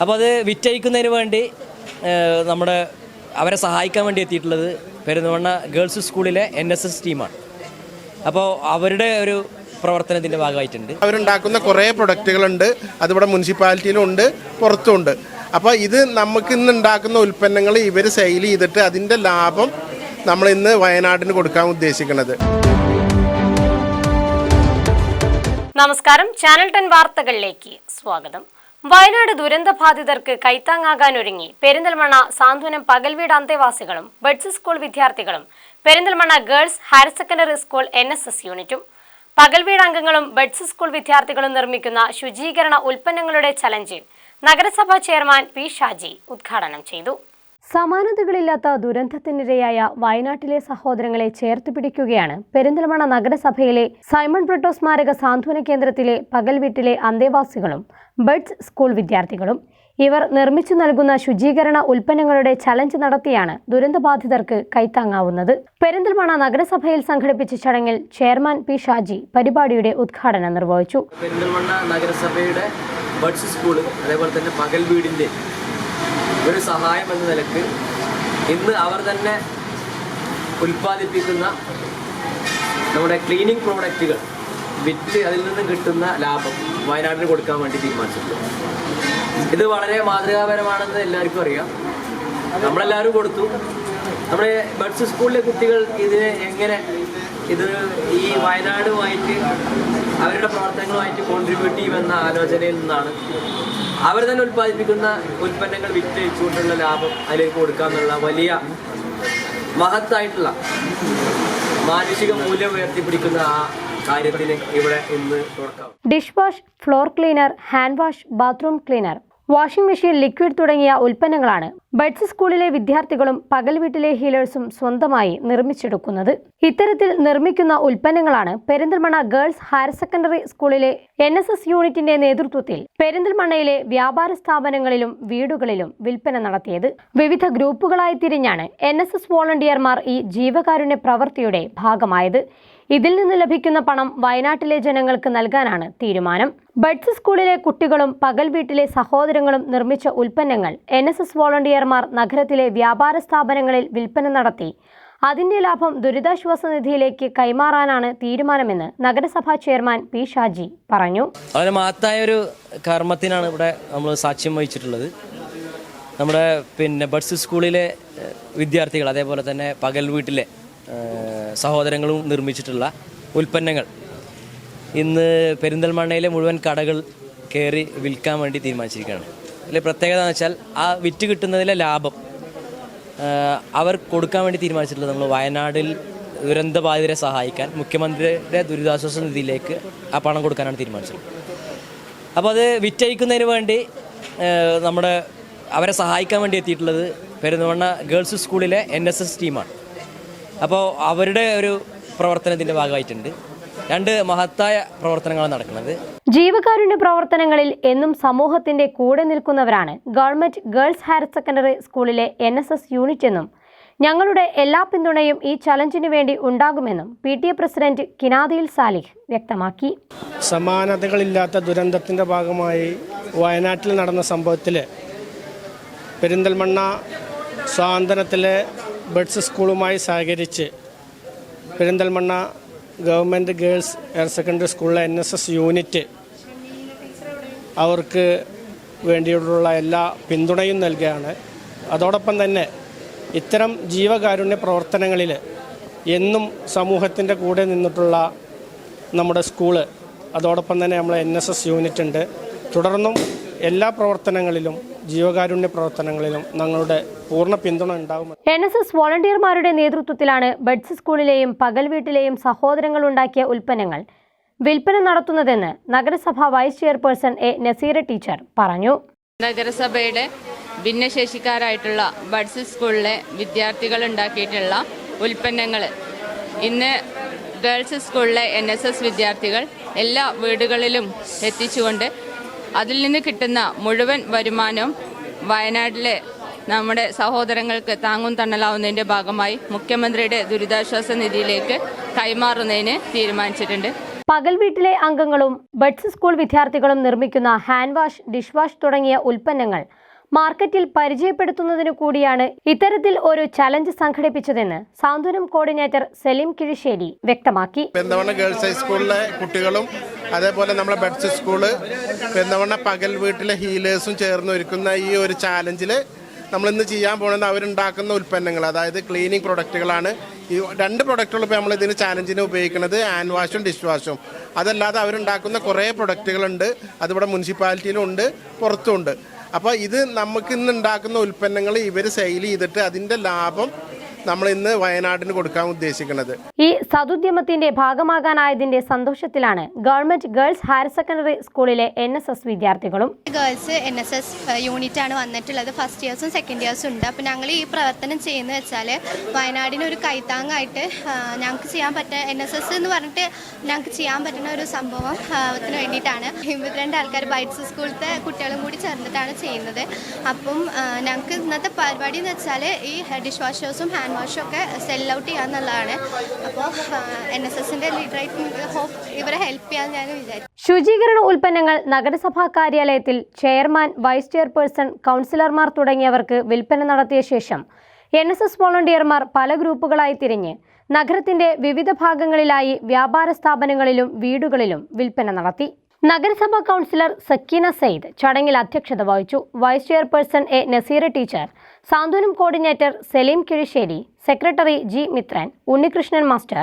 അപ്പോൾ അത് വിറ്റയക്കുന്നതിന് വേണ്ടി നമ്മുടെ അവരെ സഹായിക്കാൻ വേണ്ടി എത്തിയിട്ടുള്ളത് പെരുന്തമണ്ണ ഗേൾസ് സ്കൂളിലെ എൻ എസ് എസ് ടീമാണ് അപ്പോൾ അവരുടെ ഒരു പ്രവർത്തനത്തിന്റെ ഭാഗമായിട്ടുണ്ട്. അവരുണ്ടാക്കുന്ന കുറേ പ്രൊഡക്റ്റുകളുണ്ട് അതിവിടെ മുനിസിപ്പാലിറ്റിയിലും ഉണ്ട് പുറത്തും ഉണ്ട്. അപ്പോൾ ഇത് നമുക്ക് ഇന്ന് ഉണ്ടാക്കുന്ന ഉൽപ്പന്നങ്ങൾ ഇവർ സെയിൽ ചെയ്തിട്ട് അതിന്റെ ലാഭം നമ്മൾ ഇന്ന് വയനാടിന് കൊടുക്കാൻ ഉദ്ദേശിക്കുന്നത്. നമസ്കാരം. ചാനൽ ടെൻ വാർത്തകളിലേക്ക് സ്വാഗതം. വയനാട് ദുരന്ത ബാധിതർക്ക് കൈത്താങ്ങാകാനൊരുങ്ങി പെരിന്തൽമണ്ണ സാന്ത്വനം പകൽവീട് അന്തേവാസികളും ബഡ്സ് സ്കൂൾ വിദ്യാർത്ഥികളും Perinthalmanna girls higher secondary school N S S യൂണിറ്റും പകൽവീട് അംഗങ്ങളും ബഡ്സ് സ്കൂൾ വിദ്യാർത്ഥികളും നിർമ്മിക്കുന്ന ശുചീകരണ ഉൽപ്പന്നങ്ങളുടെ ചലഞ്ച് നഗരസഭാ ചെയർമാൻ പി ഷാജി ഉദ്ഘാടനം ചെയ്തു. സമാനതകളില്ലാത്ത ദുരന്തത്തിനിരയായ വയനാട്ടിലെ സഹോദരങ്ങളെ ചേർത്ത് പിടിക്കുകയാണ്. പെരിന്തൽമണ്ണ നഗരസഭയിലെ സൈമൺ ബ്രിട്ടോ സ്മാരക സാന്ത്വന കേന്ദ്രത്തിലെ പകൽ വീട്ടിലെ അന്തേവാസികളും ബഡ്സ് സ്കൂൾ വിദ്യാർത്ഥികളും ഇവർ നിർമ്മിച്ചു നൽകുന്ന ശുചീകരണ ഉൽപ്പന്നങ്ങളുടെ ചലഞ്ച് നടത്തിയാണ് ദുരന്തബാധിതർക്ക് കൈത്താങ്ങാവുന്നത്. പെരിന്തൽമണ്ണ നഗരസഭയിൽ സംഘടിപ്പിച്ച ചടങ്ങിൽ ചെയർമാൻ പി ഷാജി പരിപാടിയുടെ ഉദ്ഘാടനം നിർവഹിച്ചു. പെരിന്തൽമണ്ണ നഗരസഭയുടെ ബഡ്സ് സ്കൂൾ അതേപോലെ തന്നെ പകൽ വീടിന്റെ ഒരു സഹായം എന്ന നിലയ്ക്ക് ഇന്ന് അവർ തന്നെ ഉൽപ്പാദിപ്പിക്കുന്ന നമ്മുടെ ക്ലീനിങ് പ്രോഡക്റ്റുകൾ വിറ്റ് അതിൽ നിന്ന് കിട്ടുന്ന ലാഭം വയനാടിന് കൊടുക്കാൻ വേണ്ടി തീരുമാനിച്ചിട്ടുണ്ട്. ഇത് വളരെ മാതൃകാപരമാണെന്ന് എല്ലാവർക്കും അറിയാം. നമ്മളെല്ലാവരും കൊടുത്തു. നമ്മുടെ ബഡ്സ് സ്കൂളിലെ കുട്ടികൾ ഇതിനെ എങ്ങനെ ഇത് ഈ വയനാടുമായിട്ട് അവരുടെ പ്രവർത്തനങ്ങളുമായിട്ട് കോൺട്രിബ്യൂട്ട് ചെയ്യുമെന്ന ആലോചനയിൽ നിന്നാണ്. അവർ തന്നെ ഉൽപ്പാദിപ്പിക്കുന്ന ഉൽപ്പന്നങ്ങൾ വിറ്റഴിച്ചുകൊണ്ടുള്ള ലാഭം അതിലേക്ക് കൊടുക്കാമെന്നുള്ള വലിയ മഹത്തായിട്ടുള്ള മാനുഷിക മൂല്യം ഉയർത്തിപ്പിടിക്കുന്ന ആ കാര്യത്തിന് ഇവിടെ ഇന്ന് തുടക്കം. Dish wash floor cleaner hand wash bathroom cleaner washing machine liquid തുടങ്ങിയ ഉൽപ്പന്നങ്ങളാണ് ബഡ്സ് സ്കൂളിലെ വിദ്യാർത്ഥികളും പകൽ വീട്ടിലെ ഹീലേഴ്സും സ്വന്തമായി നിർമ്മിച്ചെടുക്കുന്നത്. ഇത്തരത്തിൽ നിർമ്മിക്കുന്ന ഉൽപ്പന്നങ്ങളാണ് പെരിന്തൽമണ്ണ ഗേൾസ് ഹയർ സെക്കൻഡറി സ്കൂളിലെ എൻ യൂണിറ്റിന്റെ നേതൃത്വത്തിൽ പെരിന്തൽമണ്ണയിലെ വ്യാപാര സ്ഥാപനങ്ങളിലും വീടുകളിലും വിൽപ്പന നടത്തിയത്. വിവിധ ഗ്രൂപ്പുകളായി തിരിഞ്ഞാണ് എൻ വോളണ്ടിയർമാർ ഈ ജീവകാരുണ്യ പ്രവൃത്തിയുടെ ഭാഗമായത്. ഇതിൽ നിന്ന് ലഭിക്കുന്ന പണം വയനാട്ടിലെ ജനങ്ങൾക്ക് നൽകാനാണ് തീരുമാനം. ബഡ്സ് സ്കൂളിലെ കുട്ടികളും പകൽ വീട്ടിലെ സഹോദരങ്ങളും നിർമ്മിച്ച ഉൽപ്പന്നങ്ങൾ എൻ എസ് എസ് വോളണ്ടിയർമാർ നഗരത്തിലെ വ്യാപാര സ്ഥാപനങ്ങളിൽ വിൽപ്പന നടത്തി. അതിന്റെ ലാഭം ദുരിതാശ്വാസ നിധിയിലേക്ക് കൈമാറാനാണ് തീരുമാനമെന്ന് നഗരസഭാ ചെയർമാൻ പി ഷാജി പറഞ്ഞു. അവരെ മഹത്തായ ഒരു കർമ്മത്തിനാണ് ഇവിടെ നമ്മൾ സാക്ഷ്യം വഹിച്ചിട്ടുള്ളത്. നമ്മുടെ പിന്നെ ബഡ്സ് സ്കൂളിലെ വിദ്യാർത്ഥികൾ അതേപോലെ തന്നെ പകൽ വീട്ടിലെ സഹോദരങ്ങളും നിർമ്മിച്ചിട്ടുള്ള ഉൽപ്പന്നങ്ങൾ. ഇന്ന് പെരിന്തൽമണ്ണയിലെ മുഴുവൻ കടകൾ കയറി വിൽക്കാൻ വേണ്ടി തീരുമാനിച്ചിരിക്കുകയാണ്. അതിൽ പ്രത്യേകത എന്ന് വെച്ചാൽ ആ വിറ്റ് കിട്ടുന്നതിലെ ലാഭം അവർ കൊടുക്കാൻ വേണ്ടി തീരുമാനിച്ചിട്ടുള്ളത് നമ്മൾ വയനാടിൽ ദുരന്തബാധിതരെ സഹായിക്കാൻ മുഖ്യമന്ത്രിയുടെ ദുരിതാശ്വാസ നിധിയിലേക്ക് ആ പണം കൊടുക്കാനാണ് തീരുമാനിച്ചത്. അപ്പോൾ അത് വിറ്റയക്കുന്നതിന് വേണ്ടി നമ്മുടെ അവരെ സഹായിക്കാൻ വേണ്ടി എത്തിയിട്ടുള്ളത് പെരുന്തമണ്ണ ഗേൾസ് സ്കൂളിലെ എൻ എസ് എസ് ടീമാണ് അപ്പോൾ അവരുടെ ഒരു പ്രവർത്തനത്തിന്റെ ഭാഗമായിട്ടുണ്ട്. രണ്ട് മഹത്തായ പ്രവർത്തനങ്ങളാണ് നടക്കുന്നത്. ജീവകാരുണ്യ പ്രവർത്തനങ്ങളിൽ എന്നും സമൂഹത്തിന്റെ കൂടെ നിൽക്കുന്നവരാണ് ഗവൺമെന്റ് ഗേൾസ് ഹയർ സെക്കൻഡറി സ്കൂളിലെ എൻ എസ് എസ് യൂണിറ്റ് എന്നും ഞങ്ങളുടെ എല്ലാ പിന്തുണയും ഈ ചലഞ്ചിന് വേണ്ടി ഉണ്ടാകുമെന്നും P T A president കിനാദിയിൽ Salih വ്യക്തമാക്കി. സമാനതകളില്ലാത്ത ദുരന്തത്തിന്റെ ഭാഗമായി വയനാട്ടിൽ നടന്ന സംഭവത്തിൽ പെരിന്തൽമണ്ണ സ്വാതന്ത്ര്യത്തിലെ ബഡ്സ് സ്കൂളുമായി സഹകരിച്ച് Perinthalmanna government girls higher secondary സ്കൂളിലെ എൻ എസ് എസ് യൂണിറ്റ് അവർക്ക് വേണ്ടിയുള്ള എല്ലാ പിന്തുണയും നൽകുകയാണ്. അതോടൊപ്പം തന്നെ ഇത്തരം ജീവകാരുണ്യ പ്രവർത്തനങ്ങളിൽ എന്നും സമൂഹത്തിന്റെ കൂടെ നിന്നിട്ടുള്ള നമ്മുടെ സ്കൂൾ അതോടൊപ്പം തന്നെ നമ്മളെ എൻ എസ് എസ് യൂണിറ്റ് ഉണ്ട് തുടർന്നും എല്ലാ പ്രവർത്തനങ്ങളിലും ജീവകാരുണ്യ പ്രവർത്തനങ്ങളിലും ഞങ്ങളുടെ പൂർണ പിന്തുണ ഉണ്ടാകും എൻ എസ് എസ് വോളണ്ടിയർമാരുടെ നേതൃത്വത്തിലാണ് ബഡ്സ് സ്കൂളിലെയും പകൽ വീട്ടിലെയും സഹോദരങ്ങൾ ഉണ്ടാക്കിയ ഉൽപ്പന്നങ്ങൾ വിൽപ്പന നടത്തുന്നതെന്ന് നഗരസഭ vice chairperson A Naseera teacher പറഞ്ഞു. നഗരസഭയുടെ ഭിന്നശേഷിക്കാരായിട്ടുള്ള ബഡ്സ് സ്കൂളിലെ വിദ്യാർത്ഥികൾ ഉണ്ടാക്കിയിട്ടുള്ള ഉൽപ്പന്നങ്ങൾ. ഇന്ന് ഗേൾസ് സ്കൂളിലെ എൻ എസ് എസ് വിദ്യാർത്ഥികൾ എല്ലാ വീടുകളിലും എത്തിച്ചുകൊണ്ട് അതിൽ നിന്ന് കിട്ടുന്ന മുഴുവൻ വരുമാനം വയനാട്ടിലെ നമ്മുടെ സഹോദരങ്ങൾക്ക് താങ്ങും തണലാവുന്നതിന്റെ ഭാഗമായി മുഖ്യമന്ത്രിയുടെ ദുരിതാശ്വാസ നിധിയിലേക്ക് കൈമാറുന്നതിന് തീരുമാനിച്ചിട്ടുണ്ട്. പകൽ വീട്ടിലെ അംഗങ്ങളും ബഡ്സ് സ്കൂൾ വിദ്യാർത്ഥികളും നിർമ്മിക്കുന്ന ഹാൻഡ് വാഷ് ഡിഷ് വാഷ് തുടങ്ങിയ ഉൽപ്പന്നങ്ങൾ മാർക്കറ്റിൽ പരിചയപ്പെടുത്തുന്നതിനു കൂടിയാണ് ഇത്തരത്തിൽ ഒരു ചലഞ്ച് സംഘടിപ്പിച്ചതെന്ന് സാന്ത്വനം കോർഡിനേറ്റർ സലീം കിഴിശ്ശേരി വ്യക്തമാക്കി. പെന്തവണ്ണ ഗേൾസ് ഹൈസ്കൂളിലെ കുട്ടികളും അതേപോലെ നമ്മളെ ബെഡ്സ് സ്കൂൾ പെരുന്നവണ്ണ പകൽ വീട്ടിലെ ഹീലേഴ്സും ചേർന്ന് ഒരുക്കുന്ന ഈ ഒരു ചാലഞ്ചിൽ നമ്മളിന്ന് ചെയ്യാൻ പോകുന്നത് അവരുണ്ടാക്കുന്ന ഉൽപ്പന്നങ്ങൾ അതായത് ക്ലീനിങ് പ്രൊഡക്റ്റുകളാണ് ഈ രണ്ട് പ്രൊഡക്റ്റുകൾ ഇപ്പോൾ നമ്മൾ ഇതിന് ചാലഞ്ചിന് ഉപയോഗിക്കുന്നത് ഹാൻഡ് വാഷും ഡിഷ് വാഷും അതല്ലാതെ അവരുണ്ടാക്കുന്ന കുറേ പ്രൊഡക്റ്റുകളുണ്ട് അതിവിടെ മുനിസിപ്പാലിറ്റിയിലും ഉണ്ട് പുറത്തും ഉണ്ട്. അപ്പോൾ ഇത് നമുക്ക് ഇന്ന് ഉണ്ടാക്കുന്ന ഉൽപ്പന്നങ്ങൾ ഇവർ സെയിൽ ചെയ്തിട്ട് അതിന്റെ ലാഭം നമ്മൾ ഇന്ന് വയനാടിന് കൊടുക്കാൻ ഉദ്ദേശിക്കുന്നത്. ഈ സതുദ്യമത്തിന്റെ ഭാഗമാകാനായതിന്റെ സന്തോഷത്തിലാണ് ഗവൺമെന്റ് ഗേൾസ് ഹയർ സെക്കൻഡറി സ്കൂളിലെ എൻ വിദ്യാർത്ഥികളും. Girls N S S unit ആണ് വന്നിട്ടുള്ളത്. ഫസ്റ്റ് ഇയേഴ്സും സെക്കൻഡ് ഇയേഴ്സും ഉണ്ട്. അപ്പോൾ ഞങ്ങൾ ഈ പ്രവർത്തനം ചെയ്യുന്നത് വെച്ചാൽ വയനാടിന് ഒരു കൈത്താങ്ങായിട്ട് ഞങ്ങൾക്ക് ചെയ്യാൻ പറ്റുക എൻ എസ് എസ് എന്ന് പറഞ്ഞിട്ട് ഞങ്ങൾക്ക് ചെയ്യാൻ പറ്റുന്ന ഒരു സംഭവം ത്തിന് വേണ്ടിയിട്ടാണ്. ഇരുപത്തിരണ്ട് ആൾക്കാർ ബൈറ്റ്സ് സ്കൂളിലത്തെ കുട്ടികളും കൂടി ചേർന്നിട്ടാണ് ചെയ്യുന്നത്. അപ്പം ഞങ്ങൾക്ക് ഇന്നത്തെ പരിപാടി എന്ന് വെച്ചാൽ ഈ ഡിഷ് വാഷേഴ്സും ഹാൻഡ് വാഷും ഒക്കെ സെൽ ഔട്ട് ചെയ്യാന്നുള്ളതാണ് അപ്പോൾ എൻ എസ് എസിന്റെ ലീഡറായിട്ട് ഹോപ്പ് ഇവരെ ഹെൽപ്പ് ചെയ്യാൻ ഞാൻ വിചാരിച്ചു. ശുചീകരണ ഉൽപ്പന്നങ്ങൾ നഗരസഭാ കാര്യാലയത്തിൽ ചെയർമാൻ വൈസ് ചെയർപേഴ്സൺ കൗൺസിലർമാർ തുടങ്ങിയവർക്ക് വിൽപ്പന നടത്തിയ ശേഷം എൻ എസ് എസ് വോളണ്ടിയർമാർ പല ഗ്രൂപ്പുകളായി തിരിഞ്ഞ് നഗരത്തിന്റെ വിവിധ ഭാഗങ്ങളിലായി വ്യാപാര സ്ഥാപനങ്ങളിലും വീടുകളിലും വിൽപ്പന നടത്തി. നഗരസഭാ കൗൺസിലർ സക്കീന സെയ്ദ് ചടങ്ങിൽ അധ്യക്ഷത വഹിച്ചു. Vice chairperson A Nazeera teacher Santhwanam coordinator Saleem Kizhissery secretary G Mithran Unnikrishnan master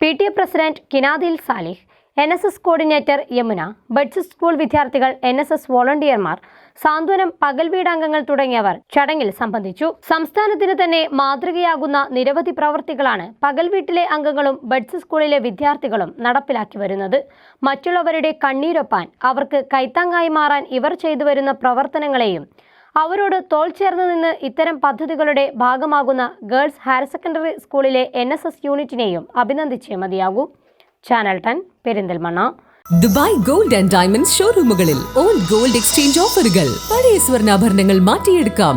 P T A president കിനാദിൽ Salih N S S coordinator Yamuna buds school വിദ്യാർത്ഥികൾ എൻ എസ് എസ് വോളണ്ടിയർമാർ സാന്ത്വനം പകൽ വീടാംഗങ്ങൾ തുടങ്ങിയവർ ചടങ്ങിൽ സംബന്ധിച്ചു. സംസ്ഥാനത്തിന് തന്നെ മാതൃകയാകുന്ന നിരവധി പ്രവർത്തികളാണ് പകൽ വീട്ടിലെ അംഗങ്ങളും ബഡ്സ് സ്കൂളിലെ വിദ്യാർത്ഥികളും നടപ്പിലാക്കി വരുന്നത്. മറ്റുള്ളവരുടെ കണ്ണീരൊപ്പാൻ അവർക്ക് കൈത്താങ്ങായി മാറാൻ ഇവർ ചെയ്തു വരുന്ന പ്രവർത്തനങ്ങളെയും അവരോട് തോൾ ചേർന്ന് നിന്ന് ഇത്തരം പദ്ധതികളുടെ ഭാഗമാകുന്ന ഗേൾസ് ഹയർ സെക്കൻഡറി സ്കൂളിലെ എൻ യൂണിറ്റിനെയും അഭിനന്ദിച്ചേ മതിയാകൂ. Channel ten Perinthalmanna Dubai gold and diamond ഷോറൂമുകളിൽ old gold exchange ഓഫറുകൾ പഴയ സ്വർണാഭരണങ്ങൾ മാറ്റിയെടുക്കാം.